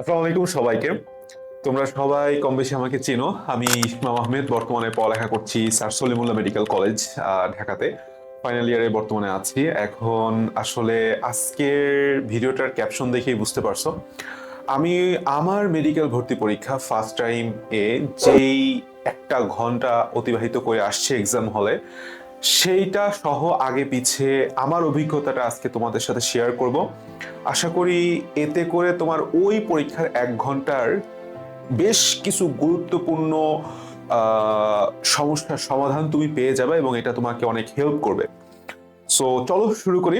আসসালামু আলাইকুম সবাইকে। তোমরা সবাই কম বেশি আমাকে চেনো। আমি ইসমাম আহমেদ, বর্তমানে পড়ালেখা করছি স্যার সলিমুল্লাহ মেডিকেল কলেজ ঢাকাতে। ফাইনাল ইয়ারে বর্তমানে আছি। এখন আসলে আজকের ভিডিওটার ক্যাপশন দেখেই বুঝতে পারছ। আমি আমার মেডিকেল ভর্তি পরীক্ষা ফার্স্ট টাইম এ যেই একটা ঘণ্টা অতিবাহিত করে আসছে এক্সাম হলে সেইটা সহ আগে পিছে আমার অভিজ্ঞতাটা আজকে তোমাদের সাথে শেয়ার করব। আশা করি এতে করে তোমার ওই পরীক্ষার এক ঘণ্টার বেশ কিছু গুরুত্বপূর্ণ সমস্যার সমাধান তুমি পেয়ে যাবে এবং এটা তোমাকে অনেক হেল্প করবে। সো চলো শুরু করি।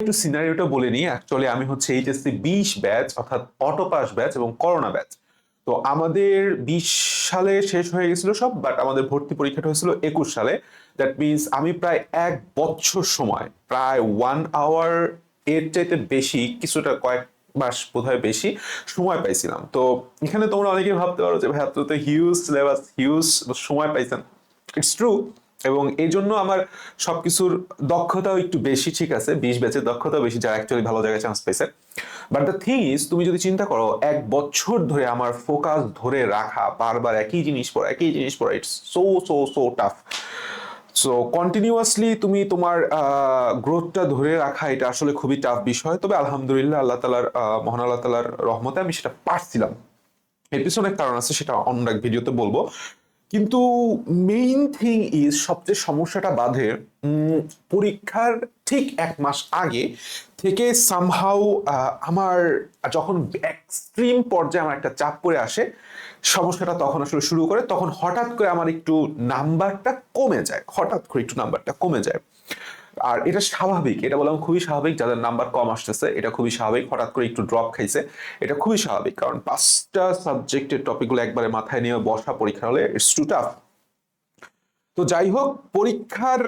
একটু সিনারিওটা বলে নিই। অ্যাকচুয়ালি আমি হচ্ছে এইচএসসি বিশ ব্যাচ অর্থাৎ অটো পাস ব্যাচ এবং করোনা ব্যাচ তো আমাদের বিশ সালে শেষ হয়ে গেছিল সব বাট আমাদের ভর্তি পরীক্ষাটা হয়েছিল একুশ সালে। দ্যাট মিনস আমি প্রায় এক বছর সময়, প্রায় ওয়ান আওয়ার এর চাইতে বেশি, কিছুটা কয়েক মাস বোধহয় বেশি সময় পাইছিলাম। তো এখানে তোমরা অনেকেই ভাবতে পারো যে ভাই তো হিউজ সিলেবাস হিউজ সময় পাইছেন। ইটস ট্রু এবং এই জন্য আমার সবকিছুর দক্ষতাও একটু বেশি, ঠিক আছে? বিশ ব্যাচের দক্ষতাও বেশি, যারা অ্যাকচুয়ালি ভালো জায়গায় চান্স পাইছে। বাট দ্য থিং ইজ তুমি যদি চিন্তা করো, এক বছর ধরে আমার ফোকাস ধরে রাখা, বারবার একই জিনিস পড়া, একই জিনিস পড়া it's so so so tough so continuously তুমি তোমার গ্রোথটা ধরে রাখা এটা আসলে খুবই টাফ বিষয়। তবে আলহামদুলিল্লাহ আল্লাহ তালার মহান আল্লাহ তালার রহমতে আমি সেটা পারছিলাম। এর পিছনে কারণ আছে সেটা অন্য এক ভিডিওতে বলব। কিন্তু মেইন থিং ইজ সবচেয়ে সমস্যাটা বাধে পরীক্ষার ঠিক এক মাস আগে থেকে সামহাউ আমার যখন এক্সট্রিম পর্যায়ে আমার একটা চাপ পড়ে আসে সমস্যাটা তখন আসলে শুরু করে, তখন হঠাৎ করে আমার একটু নাম্বারটা কমে যায়, হঠাৎ করে একটু নাম্বারটা কমে যায়। আর এটা স্বাভাবিক, এটা বললাম খুবই স্বাভাবিক, যাদের নাম্বার কম আসতেছে, এটা খুবই স্বাভাবিক, হঠাৎ করে একটু ড্রপ খাইছে, এটা খুবই স্বাভাবিক। কারণ পাঁচটা সাবজেক্টের টপিকগুলো একবারে মাথায় নিয়ে বসা পরীক্ষা হলে ইটস টু টাফ তো যাই হোক, পরীক্ষার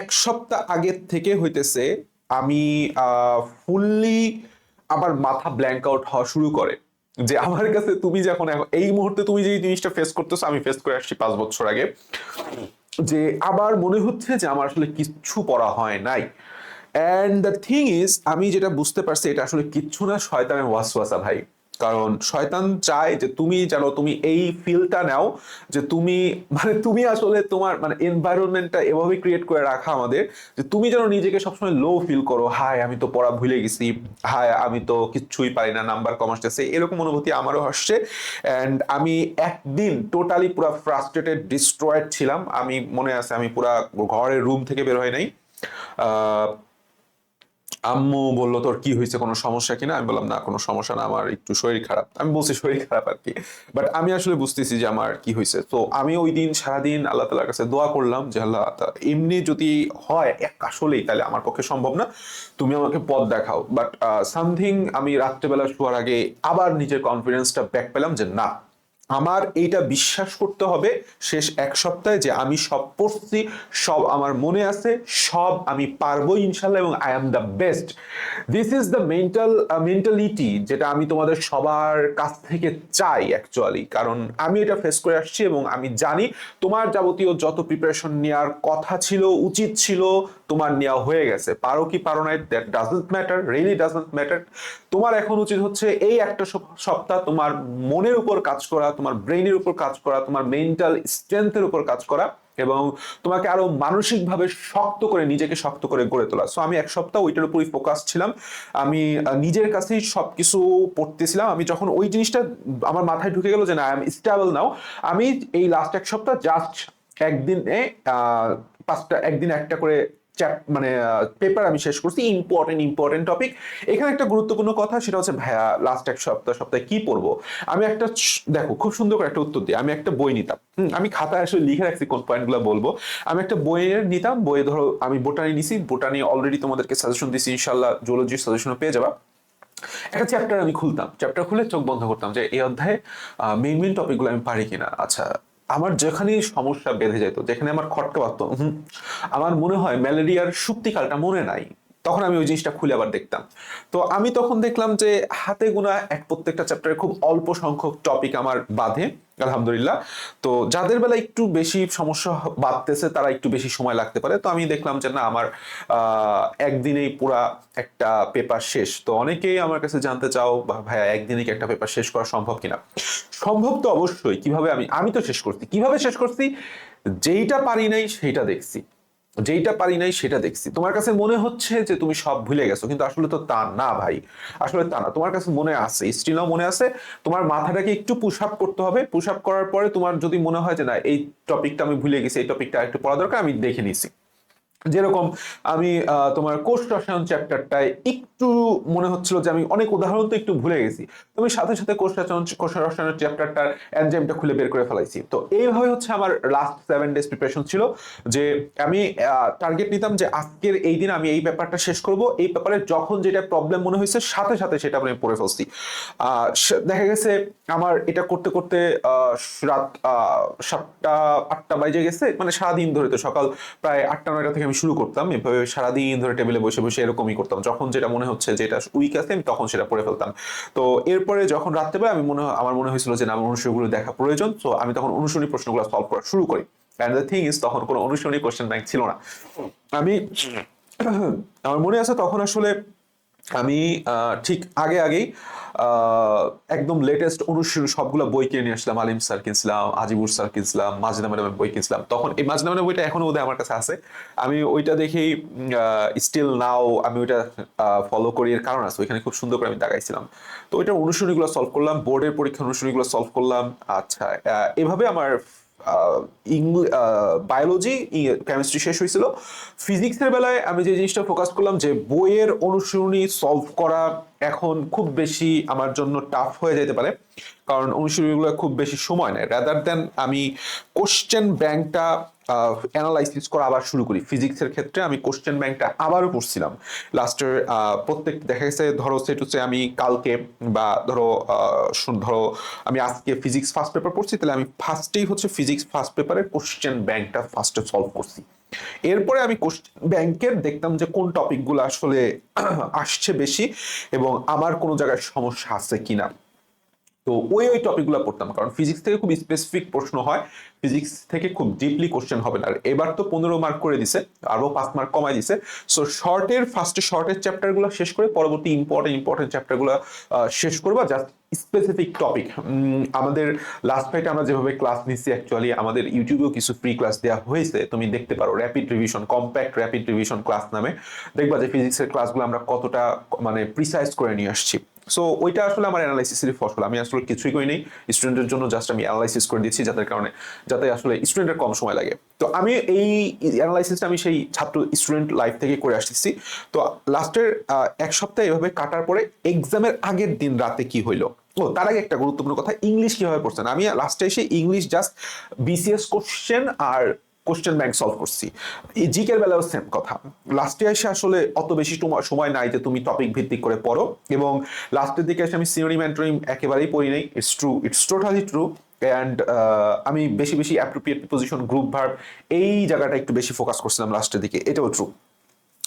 এক সপ্তাহ আগের থেকে হইতেছে, আমি ফুললি আমার মাথা ব্ল্যাঙ্ক আউট হওয়া শুরু করে। যে আমার কাছে তুমি যখন এখন, এই মুহূর্তে তুমি যে জিনিসটা ফেস করতেছো, আমি ফেস করে আসছি পাঁচ বছর আগে। যে আবার মনে হচ্ছে যে আমার আসলে কিচ্ছু পড়া হয় নাই। অ্যান্ড দ্য থিং ইজ আমি যেটা বুঝতে পারছি, এটা আসলে কিচ্ছু না, শয়তানের ওয়াসওয়াসা ভাই। কারণ শয়তান চায় যে তুমি জানো তুমি এই ফিলটা নাও যে তুমি মানে তুমি আসলে তোমার মানে এনভায়রনমেন্টটা এভাবে ক্রিয়েট করে রাখা আমাদের যে তুমি যেন নিজেকে সবসময় লো ফিল করো। হায়, আমি তো পড়া ভুলে গেছি। হায়, আমি তো কিচ্ছুই পারি না নাম্বার কম আসতেছে এরকম অনুভূতি আমারও আসছে। অ্যান্ড আমি একদিন টোটালি পুরো ফ্রাস্ট্রেটেড ডিস্ট্রয়েড ছিলাম। আমি, মনে আছে, আমি পুরা ঘরের রুম থেকে বের হয় নাই। আম্মু বলল, তোর কি হয়েছে? কোনো সমস্যা কিনা আমি বললাম, না, কোনো সমস্যা না, আমার একটু শরীর খারাপ। আমি বলছি, শরীর খারাপ আর কি? বাট আমি আসলে বুঝতেছি যে আমার কি হয়েছে। তো আমি ওই দিন সারাদিন আল্লাহ তালার কাছে দোয়া করলাম যে, আল্লাহ এমনি যদি হয়, এক আসলেই তাহলে আমার পক্ষে সম্ভব না। তুমি আমাকে পথ দেখাও। বাট সামথিং আমি রাত্রেবেলা শোয়ার আগে আবার নিজের কনফিডেন্সটা ব্যাক পেলাম যে, না আমার এইটা বিশ্বাস করতে হবে শেষ এক সপ্তাহে যে আমি সব পড়ছি, সব আমার মনে আছে, সব আমি পারব ইনশাল্লাহ এবং I am the best this is the mental mentality যেটা আমি তোমাদের সবার কাছ থেকে চাই অ্যাকচুয়ালি কারণ আমি এটা ফেস করে আসছি এবং আমি জানি তোমার যাবতীয় যত প্রিপারেশন নেওয়ার কথা ছিল, উচিত ছিল, তোমার নেওয়া হয়ে গেছে। পারো কি পারো না that doesn't matter really doesn't matter তোমার এখন উচিত হচ্ছে এই একটা সপ্তাহ তোমার মনের উপর কাজ করা তোমার ব্রেইনের উপর কাজ করা, তোমার মেন্টাল স্ট্রেংথের উপর কাজ করা এবং তোমাকে আরও মানসিকভাবে শক্ত করে, নিজেকে শক্ত করে গড়ে তোলা। সো আমি এক সপ্তাহ ওইটার উপরই ফোকাস ছিলাম। আমি নিজের কাছেই সবকিছু পড়তেছিলাম। আমি যখন ওই জিনিসটা আমার মাথায় ঢুকে গেল যে, না আই এম স্টেবল নাও আমি এই লাস্ট এক সপ্তাহ জাস্ট একদিনে পাঁচটা, একদিন একটা করে মানে পেপার আমি শেষ করছি ইম্পর্টেন্ট ইম্পর্টেন্ট টপিক এখানে একটা গুরুত্বপূর্ণ কথা, সেটা হচ্ছে, ভাইয়া লাস্ট এক সপ্তাহ, সপ্তাহে কি পড়ব? আমি একটা দেখো, খুব সুন্দর করে একটা উত্তর দিই। আমি একটা বই নিতাম আমি খাতায় আসলে লিখে রাখছি কোন পয়েন্টগুলো বলব। আমি একটা বইয়ের নিতাম বইয়ে ধরো, আমি বোটানি নিছি বোটানি অলরেডি তোমাদেরকে সাজেশন দিছি ইনশাল্লাহ জুলজির সাজেশনও পেয়ে যাবা। একটা চ্যাপ্টার আমি খুলতাম চ্যাপ্টার খুলে চোখ বন্ধ করতাম যে, এই অধ্যায়ে মেইন মেইন টপিকগুলো আমি পারি কিনা। আচ্ছা আমার যেখানেই সমস্যা বেঁধে যেত যেখানে আমার খটকা পারত আমার মনে হয় ম্যালেরিয়ার সুপ্তিকালটা মনে নাই। তখন আমি ওই জিনিসটা খুলে আবার দেখতাম। তো আমি তখন দেখলাম যে হাতে গোনা এক প্রত্যেকটা চ্যাপ্টারে খুব অল্প সংখ্যক টপিক আমার বাধে, আলহামদুলিল্লাহ। তো যাদের বেলা একটু বেশি সমস্যা বাড়তেছে তারা একটু বেশি সময় লাগতে পারে। তো আমি দেখলাম যে না, আমার একদিনেই পুরা একটা পেপার শেষ। তো অনেকেই আমার কাছে জানতে চাও ভাইয়া, একদিনে কি একটা পেপার শেষ করা সম্ভব কিনা? সম্ভব তো অবশ্যই। কীভাবে আমি আমি তো শেষ করছি। কীভাবে শেষ করছি? যেইটা পারি নাই, সেইটা দেখছি। যেইটা পারি নাই সেটা দেখছি। তোমার কাছে মনে হচ্ছে যে তুমি সব ভুলে গেছো, কিন্তু আসলে তো তা না ভাই। আসলে তা না, তোমার কাছে মনে আছে, স্টিলও মনে আছে, তোমার মাথাটাকে একটু পুশ আপ করতে হবে। পুশ আপ করার পরে তোমার যদি মনে হয় যে না, এই টপিকটা আমি ভুলে গেছি, এই টপিকটা একটু পড়া দরকার, আমি দেখে নিছি। যেরকম আমি তোমার কোষ রসায়ন চ্যাপ্টারটায় একটু মনে হচ্ছিল যে আমি অনেক উদাহরণ তো একটু ভুলে গেছি। তুমি সাথে সাথে কোষ রসায়ন, কোষ রসায়নের চ্যাপ্টারটার এনজাইমটা খুলে বের করে ফেলাইছি। তো এইভাবে হচ্ছে আমার লাস্ট সেভেন ডেজ প্রিপারেশন ছিল যে আমি টার্গেট নিতাম যে আজকের এই দিন আমি এই ব্যাপারটা শেষ করব। এই ব্যাপারে যখন যেটা প্রবলেম মনে হয়েছে, সাথে সাথে সেটা আমি পড়ে ফেলছি। দেখা গেছে আমার এটা করতে করতে রাত সাতটা, আটটা বাজে গেছে। মানে সারাদিন ধরে তো সকাল প্রায় আটটা, নয়টা থেকে আমি শুরু করতাম, এভাবে সারাদিন ধরে টেবিলে বসে বসে এরকমই করতাম। যখন যেটা মনে হচ্ছে যে এটা উইক আছে, আমি তখন সেটা পড়ে ফেলতাম। তো এরপরে যখন রাত্রেবেলা আমি মনে আমার মনে হয়েছিল যে না, আমার অনুশীলনগুলো দেখা প্রয়োজন, তো আমি তখন অনুশীলনী প্রশ্নগুলো সলভ করা শুরু করি। অ্যান্ড দ্য থিং ইজ তখন কোনো অনুশীলনী কোশ্চেন ব্যাংক ছিল না। আমি, আমার মনে আছে তখন আসলে আমি ঠিক আগে আগেই একদম লেটেস্ট অনুশীলন সবগুলো বই কিনে নিয়ে আসলাম, আলিম স্যার কিনছিলাম, আজিবুর স্যার কিনছিলাম মাজনা ম্যাডামের বই কিনছিলাম। তখন এই মাজনা ম্যাডামের বইটা এখনও বোধহয় আমার কাছে আছে। আমি ওইটা দেখেই স্টিল নাও আমি ওইটা ফলো করি। এর কারণ আছে, ওইখানে খুব সুন্দর করে আমি দাগাইছিলাম তো ওইটার অনুশীলনীগুলো সলভ করলাম বোর্ডের পরীক্ষার অনুশীলনীগুলো সলভ করলাম। আচ্ছা এভাবে আমার বায়োলজি কেমিস্ট্রি শেষ হয়েছিল। ফিজিক্সের বেলায় আমি যে জিনিসটা ফোকাস করলাম যে বইয়ের অনুশীলনী সলভ করা এখন খুব বেশি আমার জন্য টাফ হয়ে যেতে পারে। কারণ অনুশীলনীগুলো খুব বেশি সময় নেয়। রাদার দেন আমি কোশ্চেন ব্যাংকটা অ্যানালাইসিস করা আবার শুরু করি। ফিজিক্সের ক্ষেত্রে আমি কোশ্চেন ব্যাংকটা আবারও পড়ছিলাম। লাস্টের প্রত্যেক, দেখা গেছে, ধরো সেট হচ্ছে আমি কালকে বা ধরো ধরো, আমি আজকে ফিজিক্স ফার্স্ট পেপার পড়ছি, তাহলে আমি ফার্স্টেই হচ্ছে ফিজিক্স ফার্স্ট পেপারের কোশ্চেন ব্যাংকটা ফার্স্টে সলভ করছি। এরপরে আমি কোশ্চেন ব্যাংকের দেখতাম যে কোন টপিকগুলো আসলে আসছে বেশি এবং আমার কোনো জায়গায় সমস্যা আছে কিনা। তো ওই ওই টপিকগুলো পড়তাম। কারণ ফিজিক্স থেকে খুব স্পেসিফিক প্রশ্ন হয়। ফিজিক্স থেকে খুব ডিপলি কোশ্চেন হবে না। আর এবার তো পনেরো মার্ক করে দিছে, আরও পাঁচ মার্ক কমাই দিছে। সো শর্টের ফার্স্টে শর্টের চ্যাপ্টারগুলো শেষ করে পরবর্তী ইম্পর্টেন্ট ইম্পর্টেন্ট চ্যাপ্টারগুলো শেষ করবা। জাস্ট স্পেসিফিক টপিক আমাদের লাস্ট ফাইটে আমরা যেভাবে ক্লাস নিচ্ছি অ্যাকচুয়ালি আমাদের ইউটিউবেও কিছু ফ্রি ক্লাস দেওয়া হয়েছে। তুমি দেখতে পারো rapid revision compact rapid revision class নামে। দেখবা যে ফিজিক্সের ক্লাসগুলো আমরা কতটা মানে প্রিসাইজ করে নিয়ে আসছি। সো ওইটা আসলে আমার অ্যানালাইসিসের ফসল। আমি আসলে কিছুই করি নেই স্টুডেন্টের জন্য জাস্ট আমি অ্যানালাইসিস করে দিচ্ছি, যাদের কারণে, যাতে আসলে স্টুডেন্টের কম সময় লাগে। তো আমি এই অ্যানালাইসিসটা আমি সেই ছাত্র স্টুডেন্ট লাইফ থেকে করে আসতেছি। তো লাস্টের এক সপ্তাহ এভাবে কাটার পরে এক্সামের আগের দিন রাতে কি হইল? ও তার আগে একটা গুরুত্বপূর্ণ কথা ইংলিশ কীভাবে পড়ছেন? আমি লাস্টে এসে ইংলিশ জাস্ট বিসিএস কোশ্চেন আর কোশ্চেন ব্যাংক সলভ করছি। এই জিকের বেলাও সেম কথা। লাস্টে এসে আসলে অত বেশি সময় নাই যে তুমি টপিক ভিত্তিক করে পড়ো এবং লাস্টের দিকে এসে আমি সিনোনিম অ্যান্টোনিম একেবারেই পড়ি নাই। It's true it's totally true and আমি বেশি বেশি অ্যাপ্রোপ্রিয়েট পজিশন গ্রুপ ভার্ব এই জায়গাটা একটু বেশি ফোকাস করছিলাম লাস্টের দিকে। এটাও ট্রু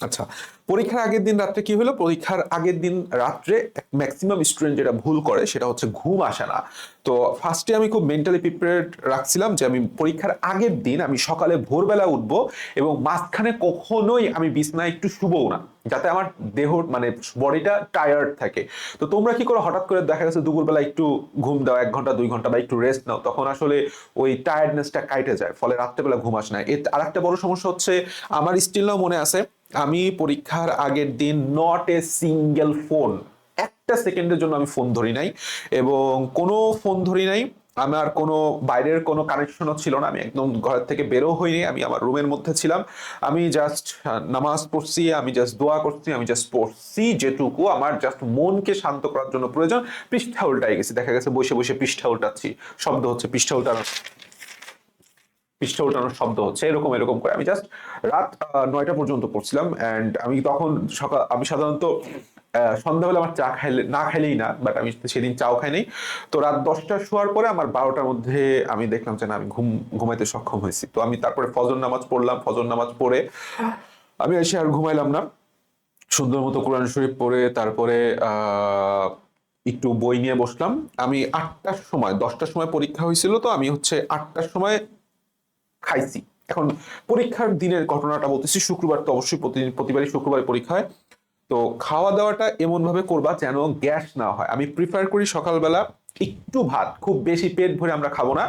আচ্ছা পরীক্ষার আগের দিন রাত্রে কি হলো? পরীক্ষার আগের দিন রাত্রে ম্যাক্সিমাম স্টুডেন্ট যেটা ভুল করে সেটা হচ্ছে ঘুম আসে না। তো ফার্স্টে আমি খুব মেন্টালি প্রিপেয়ার্ড রাখছিলাম যে আমি পরীক্ষার আগের দিন আমি সকালে ভোরবেলা উঠবো এবং মাঝখানে কখনোই আমি বিছনায় একটু শুবও না, যাতে আমার দেহ মানে বডিটা টায়ার্ড থাকে। তো তোমরা কি করো? হঠাৎ করে দেখা গেছে দুপুরবেলা একটু ঘুম দাও, এক ঘণ্টা, দুই ঘণ্টা বা একটু রেস্ট নাও, তখন আসলে ওই টায়ার্ডনেসটা কাইটে যায়, ফলে রাত্রেবেলা ঘুম আসে না। এর আরেকটা বড় সমস্যা হচ্ছে, আমার স্টিল নাও মনে আছে আমি পরীক্ষার আগের দিন নট এ সিঙ্গেল ফোন একটা সেকেন্ডের জন্য আমি ফোন ধরি নাই এবং কোনো ফোন ধরি নাই। আমার কোনো বাইরের কোনো কানেকশনও ছিল না, আমি একদম ঘরের থেকে বেরো হইনি, আমি আমার রুমের মধ্যে ছিলাম। আমি জাস্ট নামাজ পড়ছি, আমি জাস্ট দোয়া করছি, আমি জাস্ট পড়ছি যেটুকু আমার জাস্ট মনকে শান্ত করার জন্য প্রয়োজন। পৃষ্ঠা উল্টাই গেছি, দেখা গেছে বসে বসে পৃষ্ঠা উল্টাচ্ছি, শব্দ হচ্ছে পৃষ্ঠা উল্টানো। পৃষ্ঠা উল্টানোর শব্দ হচ্ছে, এরকম এরকম করে। আমি জাস্ট রাত নয়টা পর্যন্ত পড়ছিলাম অ্যান্ড আমি তখন সকাল, আমি সাধারণত সন্ধ্যাবেলা আমার চা খাইলে, না খাইলেই না বাট আমি সেদিন চাও খাই নাই। তো রাত দশটা শোয়ার পরে আমার বারোটার মধ্যে আমি দেখলাম যে, না, আমি ঘুম, ঘুমাইতে সক্ষম হয়েছি। তো আমি তারপরে ফজর নামাজ পড়লাম, ফজর নামাজ পড়ে আমি এসে আর ঘুমাইলাম না। সুন্দর মতো কোরআন শরীফ পড়ে, তারপরে একটু বই নিয়ে বসলাম। আমি আটটার সময়, দশটার সময় পরীক্ষা হয়েছিল তো, আমি হচ্ছে আটটার সময় খাইছি। এখন পরীক্ষার দিনের ঘটনাটা বলতেছি, শুক্রবার তো অবশ্যই প্রতিদিন প্রতিবারই শুক্রবারে পরীক্ষা হয়। তো খাওয়া দাওয়াটা এমন ভাবে করবা যেন গ্যাস না হয়। আমি প্রিফার করি সকালবেলা একটু ভাত, খুব বেশি পেট ভরে আমরা খাব না।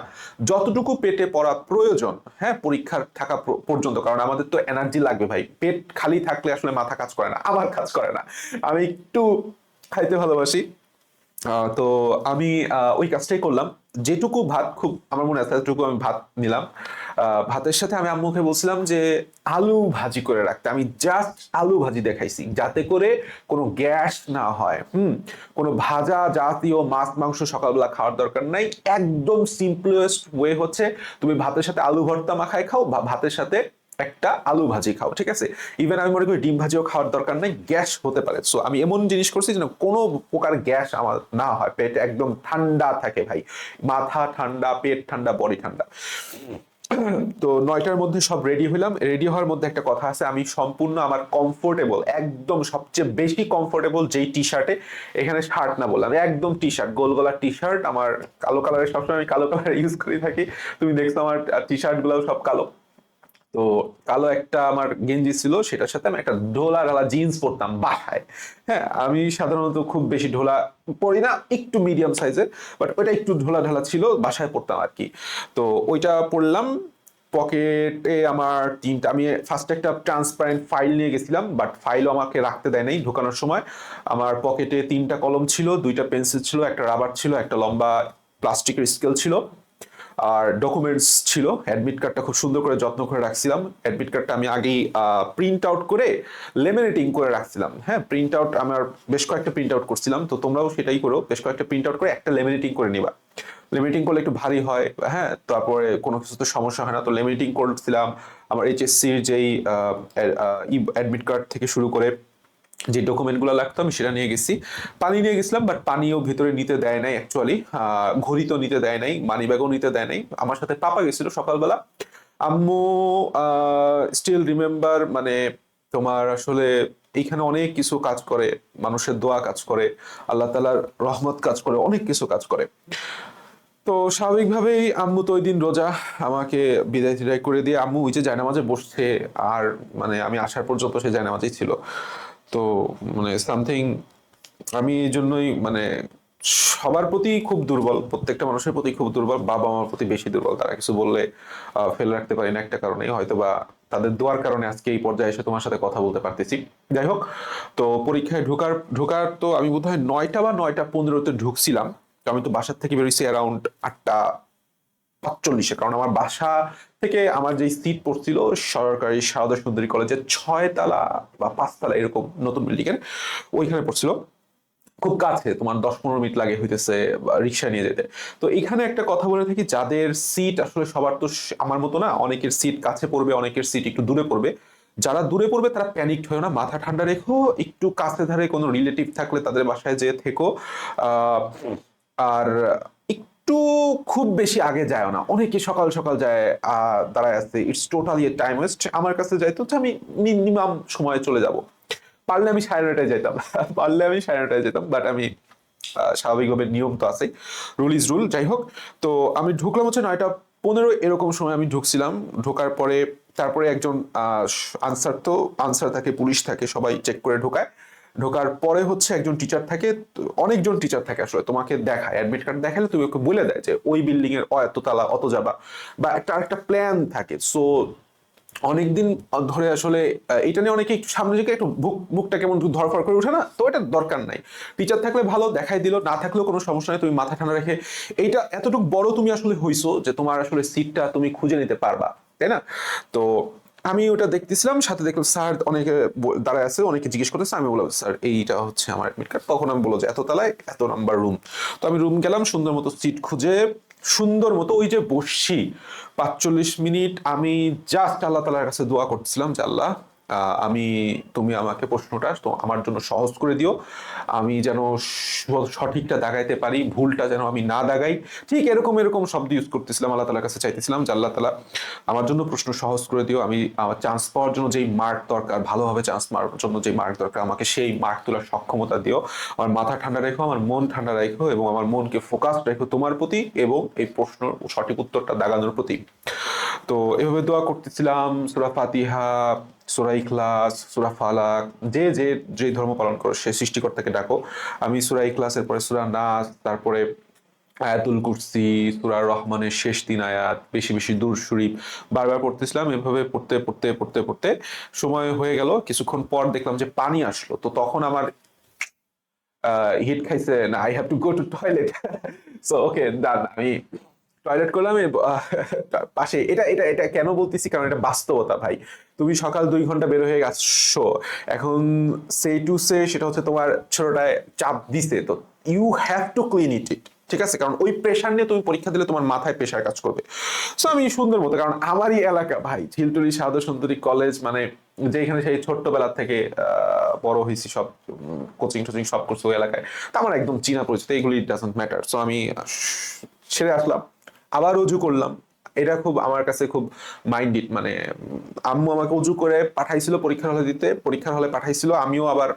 যতটুকু পেটে পড়া প্রয়োজন হ্যাঁ পরীক্ষার থাকা পর্যন্ত, কারণ আমাদের তো এনার্জি লাগবে ভাই। পেট খালি থাকলে আসলে মাথা কাজ করে না আমার কাজ করে না। আমি একটু খাইতে ভালোবাসি। তো আমি ওই কাজটাই করলাম। যেটুকু ভাত খুব, আমার মনে আছে, এতটুকু আমি ভাত নিলাম। ভাতের সাথে আমি আম্মুকে বলছিলাম যে আলু ভাজি করে রাখতে। আমি জাস্ট আলু ভাজি দেখাইছি, যাতে করে কোনো গ্যাস না হয়। হুম, কোনো ভাজা জাতীয় মাছ, মাংস সকালবেলা খাওয়ার দরকার নাই। একদম সিম্পলেস্ট ওয়ে হচ্ছে, তুমি ভাতের সাথে আলু ভর্তা মাখায় খাও বা ভাতের সাথে একটা আলু ভাজি খাও, ঠিক আছে? ইভেন আমি মনে করি ডিম ভাজিও খাওয়ার দরকার নাই, গ্যাস হতে পারে। সো আমি এমন জিনিস করছি যেন কোনো প্রকার গ্যাস আমার না হয়, পেট একদম ঠান্ডা থাকে ভাই। মাথা ঠান্ডা, পেট ঠান্ডা বডি ঠান্ডা। তো নয়টার মধ্যে সব রেডি হইলাম রেডি হওয়ার মধ্যে একটা কথা আছে, আমি সম্পূর্ণ আমার কমফোর্টেবল একদম সবচেয়ে বেশি কমফোর্টেবল যেই টি শার্টে এখানে শার্ট না বললাম, একদম টি শার্ট গোল গলার টি শার্ট আমার কালো কালারের সবসময় আমি কালো কালার ইউজ করে থাকি। তুমি দেখছ আমার টি শার্টগুলো সব কালো। তো কালো একটা আমার গেঞ্জি ছিল, সেটার সাথে আমি একটা ঢোলা ঢালা জিন্স পরতাম বাসায় হ্যাঁ আমি সাধারণত খুব বেশি ঢোলা পরি না, একটু মিডিয়াম সাইজের বাট ওইটা একটু ঢোলা ঢালা ছিল, বাসায় পরতাম আর কি। তো ওইটা পরলাম, পকেটে আমার তিনটা, আমি ফার্স্ট একটা ট্রান্সপারেন্ট ফাইল নিয়ে গেছিলাম বাট ফাইলও আমাকে রাখতে দেয় নাই ঢোকানোর সময়। আমার পকেটে তিনটা কলম ছিল, দুইটা পেন্সিল ছিল, একটা রাবার ছিল, একটা লম্বা প্লাস্টিকের স্কেল ছিল। আর ডকুমেন্টস ছিল। অ্যাডমিট কার্ডটা খুব সুন্দর করে যত্ন করে রাখছিলাম। অ্যাডমিট কার্ডটা আমি আগেই প্রিন্ট আউট করে লেমিনেটিং করে রাখছিলাম। হ্যাঁ প্রিন্ট আউট আমার বেশ কয়েকটা প্রিন্ট আউট করছিলাম। তো তোমরাও সেটাই করো। বেশ কয়েকটা প্রিন্ট আউট করে একটা লেমিনেটিং করে নিবা। লেমিনেটিং করলে একটু ভারী হয় হ্যাঁ তারপরে কোনো কিছু তো সমস্যা হয় না। তো লেমিনেটিং করছিলাম। আমার এইচএসসির যেই অ্যাডমিট কার্ড থেকে শুরু করে যে ডকুমেন্টগুলো লাগতো আমি সেটা নিয়ে গেছি। পানি নিয়ে গেছিলাম বাট পানিও ভিতরে নিতে দেয় নাই অ্যাকচুয়ালি ঘড়ি তো নিতে দেয় নাই মানি ব্যাগও নিতে দেয় নাই। আমার সাথে পাপা গেছিল সকালবেলা। আম্মু স্টিল রিমেম্বার মানে তোমার আসলে এইখানে অনেক কিছু কাজ করে, মানুষের দোয়া কাজ করে, আল্লাহ তালার রহমত কাজ করে, অনেক কিছু কাজ করে। তো স্বাভাবিকভাবেই আম্মু তো ওই দিন রোজা আমাকে বিদায় টিদায় করে দিয়ে, আম্মু ওই যে জায়নামাজে বসছে, আর মানে আমি আসার পর্যন্ত সে জায়নামাজেই ছিল। তো মানে সামথিং আমি এই জন্যই মানে সবার প্রতি খুব দুর্বল, প্রত্যেকটা মানুষের প্রতি খুব দুর্বল বাবা মার প্রতি বেশি দুর্বল। তারা কিছু বললে ফেলে রাখতে পারি না একটা কারণে হয়তো বা তাদের দোয়ার কারণে আজকে এই পর্যায়ে এসে তোমার সাথে কথা বলতে পারতেছি। যাই হোক, তো পরীক্ষায় ঢোকার ঢোকার তো আমি বোধহয় নয়টা বা নয়টা পনেরোতে ঢুকছিলাম। আমি তো বাসার থেকে বেরোইছি অ্যারাউন্ড আটটা পাঁচচল্লিশে, কারণ আমার বাসা থেকে আমার যে সিট পড়ছিল সরকারি সারদা সুন্দরী কলেজের ছয় তালা বা পাঁচতলা এরকম নতুন বিল্ডিং এর, ওইখানে পড়ছিল। খুব কাছে, তোমার দশ পনেরো মিনিট লাগে হইতেছে রিক্সা নিয়ে যেতে। তো এখানে একটা কথা বলে থাকি, যাদের সিট আসলে সবার তো আমার মতো না, অনেকের সিট কাছে পড়বে, অনেকের সিট একটু দূরে পড়বে। যারা দূরে পড়বে তারা প্যানিক হয় না, মাথা ঠান্ডা রেখো, একটু কাছে ধারে কোনো রিলেটিভ থাকলে তাদের বাসায় যেয়ে থেকো। আর একটু খুব বেশি আগে যায় না। অনেকে সকাল সকাল যায় দাঁড়ায় আছে। It's totally a time waste আমার কাছে যাইতো হচ্ছে আমি মিনিমাম সময়ে চলে যাব। পারলে আমি সাড়ে নটায় যেতাম পারলে আমি সাড়ে নটায় যেতাম বাট আমি স্বাভাবিকভাবে নিয়ম তো আছে রুল ইজ রুল যাই হোক। তো আমি ঢুকলাম হচ্ছে নয়টা পনেরো, এরকম সময় আমি ঢুকছিলাম। ঢোকার পরে, তারপরে একজন আনসার তো, আনসার থাকে, পুলিশ থাকে, সবাই চেক করে ঢোকায়। ঢোকার পরে হচ্ছে একজন টিচার থাকে অনেকজন টিচার থাকে আসলে, তোমাকে দেখায় অ্যাডমিট কার্ড দেখালে তুমি ওকে বলে দেয় যে ওই বিল্ডিং এর এত তালা অত যাবা। বা একটা একটা প্ল্যান থাকে সো অনেকদিন ধরে আসলে এটা নিয়ে অনেকে একটু সামনে দিকে একটু বুক বুকটা কেমন ধরফর করে ওঠে না, তো এটা দরকার নাই। টিচার থাকলে ভালো, দেখাই দিল, না থাকলেও কোনো সমস্যা নেই, তুমি মাথা ঠান্ডা রেখে, এইটা এতটুকু বড় তুমি আসলে হইছো যে তোমার আসলে সিটটা তুমি খুঁজে নিতে পারবা, তাই না? তো আমি ওটা দেখতেছিলাম, সাথে দেখলাম স্যার অনেকে দাঁড়ায় আছে, অনেকে জিজ্ঞেস করতেছে, আমি বললাম, স্যার, এইটা হচ্ছে আমার অ্যাডমিট কার্ড তখন আমি বলো যে, এত তালায় এত নাম্বার রুম তো আমি রুম গেলাম, সুন্দর মতো সিট খুঁজে, সুন্দর মতো ওই যে বসছি, পাঁচচল্লিশ মিনিট আমি জাস্ট আল্লাহ তালার কাছে দোয়া করছিলাম যে, আল্লাহ আমি, তুমি আমাকে প্রশ্নটা আমার জন্য সহজ করে দিও। আমি যেন সঠিকটা দাগাইতে পারি, ভুলটা যেন আমি না দাগাই। ঠিক এরকম এরকম শব্দ ইউজ করতেছিলাম, আল্লাহ তালার কাছে চাইতেছিলাম যে আল্লাহ তালা আমার জন্য প্রশ্ন সহজ করে দিও। আমি, আমার চান্স পাওয়ার জন্য যেই মার্ক দরকার, ভালোভাবে চান্স পাওয়ার জন্য যেই মার্ক দরকার, আমাকে সেই মার্ক তোলার সক্ষমতা দিও। আমার মাথা ঠান্ডা রেখো, আমার মন ঠান্ডা রেখো এবং আমার মনকে ফোকাস রেখো তোমার প্রতি এবং এই প্রশ্ন সঠিক উত্তরটা দাগানোর প্রতি। তো এভাবে দোয়া করতেছিলাম, সুরা ফাতিহা, সুরা ইখলাস, সুরা ফালাক, যে যে যে ধর্ম পালন করো, সে সৃষ্টিকর্তাকে ডাকো। আমি সুরা ইখলাসের পরে সুরা নাস, তারপরে আয়াতুল কুরসি, সুরা রহমানের শেষ তিন আয়াত, বেশি বেশি দূর শরীফ বারবার পড়তেছিলাম। এভাবে পড়তে পড়তে পড়তে পড়তে সময় হয়ে গেল। কিছুক্ষণ পর দেখলাম যে পানি আসলো। তো তখন আমার হিট খাইছে, না I have to go to toilet so okay done আমি টয়লেট করলাম পাশে, এটা এটা এটা কেন বলতেছি? কারণ এটা বাস্তবতা ভাই। তুমি সকাল দুই ঘণ্টা বের হয়ে গেছো। এখন সে টু সে সেটা হচ্ছে তোমার ছোটটায় চাপ দিছে। তো you have to clean it it ঠিক আছে? কারণ ওই প্রেশার নিয়ে তুমি পরীক্ষা দিলে তোমার মাথায় প্রেশার কাজ করবে। সো আমি সুন্দর মতো, কারণ আমারই এলাকা ভাই, ঝিলটুরি সাদা সুন্দরী কলেজ মানে যেখানে সেই ছোট্টবেলা থেকে বড় হয়েছি সব কোচিং টোচিং সব করছি ওই এলাকায়। তা আমার একদম চীনা পরিচিত, এগুলি ডাজন্ট ম্যাটার সো আমি ছেড়ে আসলাম। আবার উজু করলাম। এটা খুব আমার কাছে খুব মাইন্ডেড মানে আম্মু আমাকে উজু করে পাঠাইছিল পরীক্ষার হলে দিতে, পরীক্ষার হলে পাঠাইছিল, আমিও আবার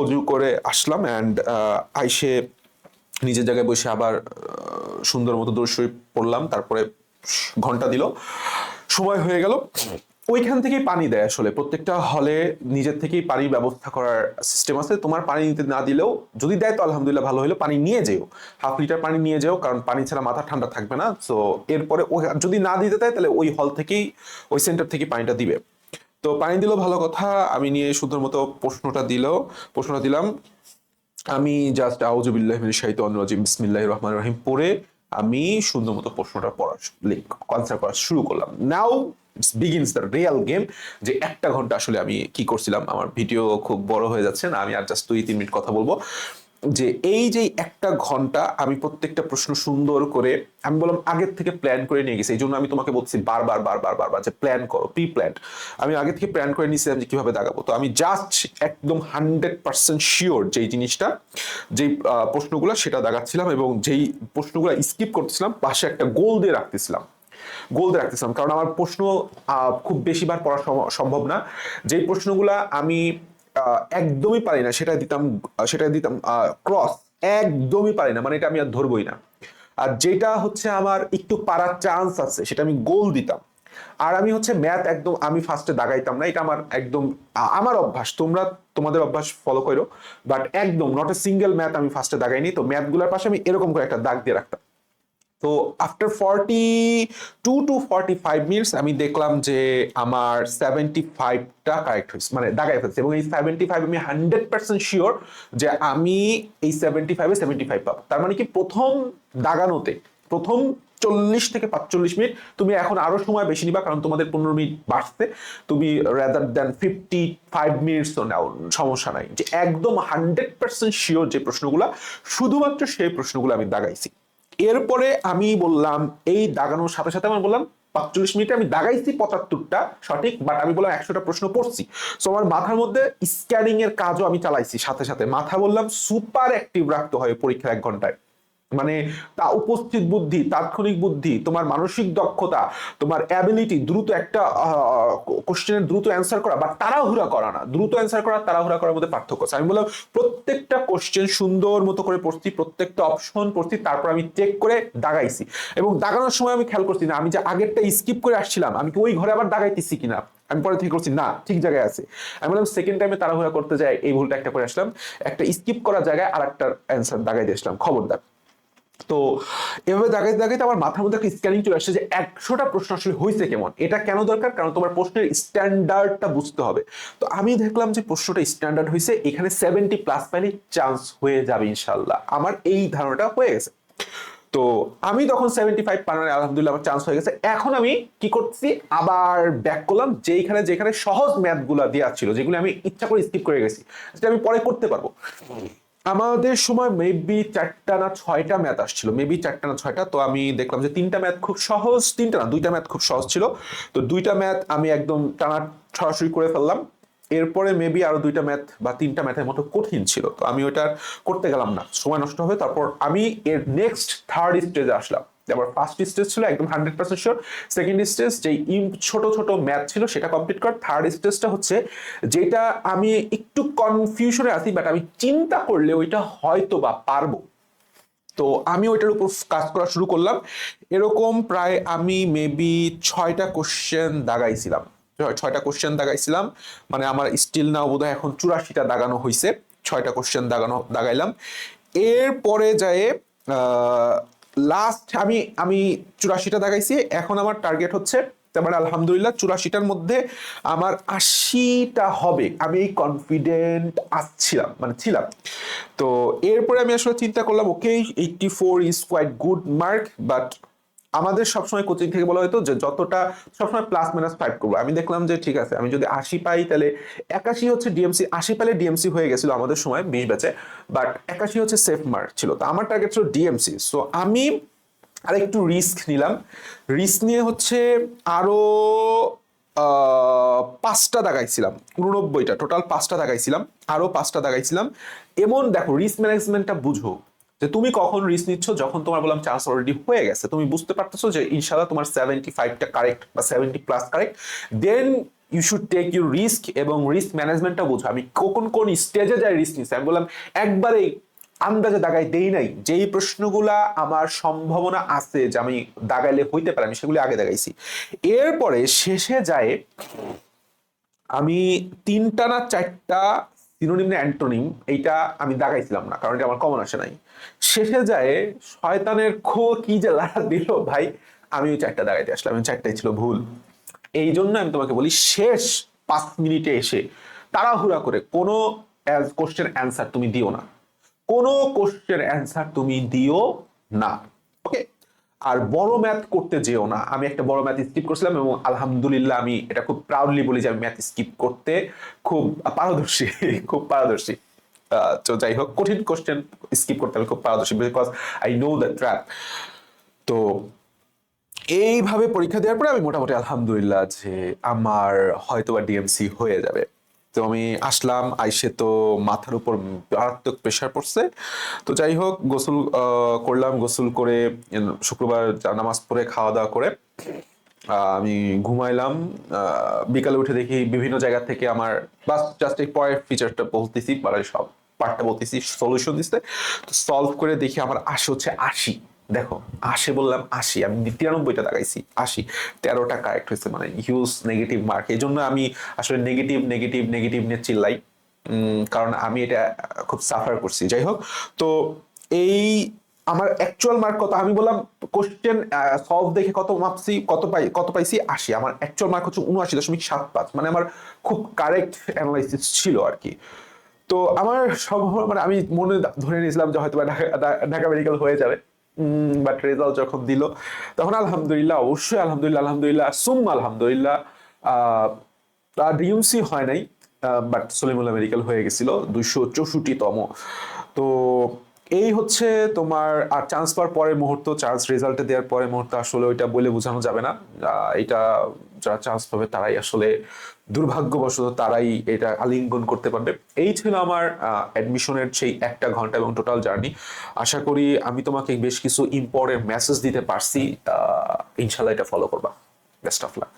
অজু করে আসলাম অ্যান্ড আইসে নিজের জায়গায় বসে আবার সুন্দর মতো দর্শই পড়লাম তারপরে ঘণ্টা দিল। সময় হয়ে গেল। ওইখান থেকেই পানি দেয় আসলে। প্রত্যেকটা হলে নিজের থেকেই পানির ব্যবস্থা করার সিস্টেম আছে। তোমার পানি নিতে না দিলেও যদি দেয় তো আলহামদুলিল্লাহ ভালো হলো, পানি নিয়ে যেও। হাফ লিটার পানি নিয়ে যেও, কারণ পানি ছাড়া মাথা ঠান্ডা থাকবে না। তো এরপরে যদি না দিতে দেয় তাহলে ওই হল থেকেই, ওই সেন্টার থেকে পানিটা দিবে। তো পানি দিল ভালো কথা। আমি নিয়ে সুন্দর মতো প্রশ্নটা দিল, প্রশ্নটা দিলাম। আমি জাস্ট আউজুবিল্লাহ মিন শাইতানির রাজিম, বিসমিল্লাহির রহমানির রহিম পড়ে আমি সুন্দর মতো প্রশ্নটা পড়া লিখ আনসার করা শুরু করলাম। Now begins the real game যে একটা ঘণ্টা আসলে আমি কি করছিলাম, আমার ভিডিও খুব বড় হয়ে যাচ্ছে না, আমি আর জাস্ট দুই, তিন মিনিট কথা বলব। যে এই যে একটা ঘণ্টা আমি প্রত্যেকটা প্রশ্ন সুন্দর করে, আমি বললাম আগের থেকে প্ল্যান করে নিয়ে গেছি, এই জন্য আমি তোমাকে বলছি বারবার বারবার বারবার যে প্ল্যান করো প্রি প্ল্যান আমি আগে থেকে প্ল্যান করে নিয়েছিলাম যে কীভাবে দাগাবো। তো আমি জাস্ট একদম হান্ড্রেড পার্সেন্ট শিওর যেই জিনিসটা, যেই প্রশ্নগুলো সেটা দাগাচ্ছিলাম এবং যেই প্রশ্নগুলো স্কিপ করতেছিলাম, পাশে একটা গোল দিয়ে রাখতেছিলাম। গোল রাখতেছিলাম। কারণ আমার প্রশ্ন খুব বেশিবার পড়া সম্ভব না। যেই প্রশ্নগুলা আমি একদমই পারি না, সেটা দিতাম সেটা দিতাম ক্রস একদমই পারি না। মানে এটা আমি আর ধরবই না। আর যেটা হচ্ছে আমার একটু পারার চান্স আছে, সেটা আমি গোল দিতাম। আর আমি হচ্ছে ম্যাথ একদম, আমি ফার্স্টে দাগাইতাম না, এটা আমার একদম আমার অভ্যাস। তোমরা তোমাদের অভ্যাস ফলো করো। বাট একদম নট এ সিঙ্গেল ম্যাথ আমি ফার্স্টে দাগাইনি। তো ম্যাথগুলোর পাশে আমি এরকম করে একটা দাগ দিয়ে রাখতাম। তো after forty two two forty five minutes আমি দেখলাম যে আমার সেভেন্টি ফাইভটা কারেক্ট হয়েছে মানে দাগাই ফেলছে। এবং এই সেভেন্টি ফাইভ আমি হান্ড্রেড পার্সেন্ট শিওর যে আমি এই সেভেন্টি ফাইভে সেভেন্টি ফাইভ পাবো। তার মানে কি প্রথম দাগানোতে, প্রথম চল্লিশ থেকে পাঁচচল্লিশ মিনিট তুমি এখন আরও সময় বেশি নিবা, কারণ তোমাদের পনেরো মিনিট বাড়ছে। তুমি rather than fifty five minutes তো নাও, সমস্যা নাই। যে একদম হান্ড্রেড পার্সেন্ট শিওর যে প্রশ্নগুলো, শুধুমাত্র সেই প্রশ্নগুলো আমি দাগাইছি। এরপরে আমি বললাম, এই দাগানোর সাথে সাথে আমি বললাম, পাঁচচল্লিশ মিনিটে আমি দাগাইছি পঁচাত্তরটা সঠিক বাট আমি বললাম একশোটা প্রশ্ন পড়ছি। তো আমার মাথার মধ্যে স্ক্যানিং এর কাজও আমি চালাইছি সাথে সাথে। মাথা বললাম সুপার অ্যাক্টিভ রাখতে হয় পরীক্ষার এক ঘন্টায়। মানে তা উপস্থিত বুদ্ধি, তাৎক্ষণিক বুদ্ধি, তোমার মানসিক দক্ষতা, তোমার অ্যাবিলিটি দ্রুত একটা কোশ্চেনের দ্রুত অ্যান্সার করা বা তাড়াহুড়া করা না। দ্রুত অ্যান্সার করা, তাড়াহুড়া করার মধ্যে পার্থক্য আছে। আমি বললাম, প্রত্যেকটা কোশ্চেন সুন্দর মতো করে পড়ছি, প্রত্যেকটা অপশন পড়ছি, তারপর আমি চেক করে দাগাইছি। এবং দাগানোর সময় আমি খেয়াল করছি না, আমি যে আগেরটা স্কিপ করে আসছিলাম, আমি কি ওই ঘরে আবার দাগাইতেছি কিনা? আমি পরে থেকে করছি না, ঠিক জায়গায় আছে। আমি বললাম সেকেন্ড টাইমে তাড়াহুড়া করতে যাই, এই ভুলটা একটা করে আসলাম। একটা স্কিপ করা জায়গায় আর একটা অ্যান্সার দাগাই দিয়ে আসলাম। খবরদার। তো এভাবে দাগাইতে দাগাইতে আমার মাথার মধ্যে একটা স্ক্যানিং চলে আসছে যে একশোটা প্রশ্ন আসলে হয়েছে কেমন? এটা কেন দরকার? কারণ তোমার প্রশ্নের স্ট্যান্ডার্ডটা বুঝতে হবে। তো আমি দেখলাম যে প্রশ্নটা স্ট্যান্ডার্ড হয়েছে এখানে সেভেন্টি প্লাস পাইলে চান্স হয়ে যাবে ইনশাল্লাহ আমার এই ধারণাটা হয়ে গেছে। তো আমি তখন সেভেন্টি ফাইভ পানারে আলহামদুলিল্লাহ আমার চান্স হয়ে গেছে। এখন আমি কি করছি? আবার ব্যাক করলাম, যেইখানে যেখানে সহজ ম্যাথগুলো দেওয়া ছিল, যেগুলো আমি ইচ্ছা করে স্কিপ করে গেছি। যেটা আমি পরে করতে পারব। আমাদের সময় মেবি চারটা না ছয়টা ম্যাথ আসছিল। মেবি চারটা না ছয়টা, তো আমি দেখলাম যে তিনটা ম্যাথ খুব সহজ, তিনটা না, দুইটা ম্যাথ খুব সহজ ছিল। তো দুইটা ম্যাথ আমি একদম টানা সরাসরি করে ফেললাম। এরপরে মেবি আরও দুইটা ম্যাথ বা তিনটা ম্যাথের মতো কঠিন ছিল। তো আমি ওইটা করতে গেলাম না। সময় নষ্ট হবে তারপর আমি এর নেক্সট থার্ড স্টেজে আসলাম। এবার ফার্স্ট স্টেজ ছিল, একদম hundred percent sure second stage যে ছোট ছোট ম্যাথ ছিল, সেটা কমপ্লিট কর। থার্ড স্টেজটা হচ্ছে যেটা আমি একটু কনফিউশনে আছি বাট আমি চিন্তা করলে ওইটা হয়তো বা পারব। তো আমি ওইটার উপর কাজ করা শুরু করলাম। এরকম প্রায় আমি মেবি ছয়টা কোশ্চেন দাগাইছিলাম। ছয়টা কোশ্চেন দাগাইছিলাম। মানে আমার স্টিল নাও বোধহয় এখন চুরাশিটা দাগানো হয়েছে ছয়টা কোশ্চেন দাগানো, দাগাইলাম। এরপরে যায় লাস্ট আমি আমি চুরাশিটা দেখাইছি। এখন আমার টার্গেট হচ্ছে, তারপরে আলহামদুলিল্লাহ চুরাশিটার মধ্যে আমার আশিটা হবে। আমি এই কনফিডেন্ট আসছিলাম মানে ছিলাম। তো এরপরে আমি আসলে চিন্তা করলাম okay eighty four is quite good mark but আমাদের সবসময় কোচিং থেকে বলা হতো যে যতটা সবসময় প্লাস মাইনাস ফাইভ করব। আমি দেখলাম যে ঠিক আছে আমি যদি আশি পাই তাহলে একাশি হচ্ছে ডিএমসি আশি পাইলে ডিএমসি হয়ে গেছিল আমাদের সময় বিশ ব্যাচে বাট একাশি হচ্ছে সেফ মার্ক ছিল। তো আমার টার্গেট ছিল ডিএমসি সো আমি আর একটু রিস্ক নিলাম। রিস্ক নিয়ে হচ্ছে আরও আহ, পাঁচটা দাগাইছিলাম উননব্বইটা টোটাল পাঁচটা দাগাইছিলাম আরও পাঁচটা দাগাইছিলাম। এমন দেখো রিস্ক ম্যানেজমেন্টটা বুঝো। যে তুমি কখন রিস্ক নিচ্ছ যখন তোমার বললাম চান্স অলরেডি হয়ে গেছে, তুমি বুঝতে পারতেছো যে ইনশাল্লাহ তোমার সেভেন্টি ফাইভটা কারেক্ট বা seventy plus correct then you should take your risk এবং রিস্ক ম্যানেজমেন্টটা বুঝো। আমি কোন কোন স্টেজে যাই রিস্ক নিচ্ছি? আমি বললাম, একবারেই আন্দাজে দাগাই দেই নাই। যেই প্রশ্নগুলা আমার সম্ভাবনা আছে যে আমি দাগাইলে হইতে পারে, আমি সেগুলি আগে দাগাইছি। এরপরে শেষে যায় আমি তিনটা না চারটা সিনোনিম না অ্যান্টোনিম, এইটা আমি দাগাইছিলাম না, কারণ এটা আমার কমন আসে নাই। শেষে যায়, শয়তানের খো কি যে লাড়া দিল, ভাই আমি ওই চারটা দাগাইতে আসলাম চারটাই ছিল ভুল। এই জন্য আমি তোমাকে বলি, শেষ পাঁচ মিনিটে এসে তাড়াহুড়া করে কোনো কোশ্চেন অ্যান্সার তুমি দিও না। কোনো কোশ্চেন অ্যান্সার তুমি দিও না। ওকে আর বড় ম্যাথ করতে যেও না। আমি একটা বড় ম্যাথ স্কিপ করছিলাম এবং আলহামদুলিল্লাহ আমি এটা খুব প্রাউডলি বলি যে আমি ম্যাথ স্কিপ করতে খুব পারদর্শী খুব পারদর্শী। তো যাই হোক, কঠিন কোশ্চেন স্কিপ করতে খুব পারদর্শী because I know the trap তো এইভাবে পরীক্ষা দেওয়ার পরে আমি মোটামুটি আলহামদুলিল্লাহ যে আমার হয়তো বা ডিএমসি হয়ে যাবে। তো আমি আসলাম, আইসে তো মাথার উপর মারাত্মক প্রেশার পড়ছে। তো যাই হোক, গোসল করলাম, গোসল করে শুক্রবার নামাজ পড়ে খাওয়া দাওয়া করে আমি ঘুমাইলাম। বিকালে উঠে দেখি বিভিন্ন জায়গা থেকে আমার বাস জাস্ট এই পরের ফিচারটা বলতেছি মানে সব পার্টটা বলতেছি সলিউশন দিচ্ছে তো সলভ করে দেখি আমার আসে হচ্ছে আশি। দেখো আসে বললাম আশি, আমি তিরানব্বইটা লাগাইছি আশি। তেরোটা কারেক্ট হয়েছে মানে হিউজ নেগেটিভ মার্ক এই জন্য আমি আসলে নেগেটিভ নেগেটিভ নেগেটিভ নিয়ে চিল্লাই। কারণ আমি এটা খুব সাফার করছি। যাই হোক, তো এই আমার অ্যাকচুয়াল মার্ক কত? আমি বললাম কোশ্চেন সলভ দেখে কত মাপছি, কত পাই, কত পাইছি? আশি। আমার অ্যাকচুয়াল মার্ক হচ্ছে উনআশি দশমিক সাত পাঁচ। মানে আমার খুব কারেক্ট অ্যানালাইসিস ছিল আর কি। তো আমার সব মানে আমি মনে ধরে নিয়েছিলাম যে হয়তো ঢাকা ঢাকা মেডিকেল হয়ে যাবে। বাট রেজাল্ট যখন দিল তখন আলহামদুলিল্লাহ অবশ্যই আলহামদুলিল্লাহ আলহামদুলিল্লাহ সুম আলহামদুলিল্লাহ আহ, ডিএমসি হয় নাই বাট সলিমুল্লাহ মেডিকেল হয়ে গেছিল দুইশো চৌষট্টিতম। তো এই হচ্ছে তোমার, আর চান্স পাওয়ার পরের মুহূর্ত চান্স রেজাল্টে দেওয়ার পরের মুহূর্ত, আসলে ওইটা বলে বোঝানো যাবে না। এটা যারা চান্স পাবে, তারাই আসলে দুর্ভাগ্যবশত তারাই এটা আলিঙ্গন করতে পারবে। এই ছিল আমার অ্যাডমিশনের সেই একটা ঘণ্টা এবং টোটাল জার্নি আশা করি আমি তোমাকে বেশ কিছু ইম্পর্টেন্ট মেসেজ দিতে পারছি। ইনশাল্লাহ এটা ফলো করবা। Best of luck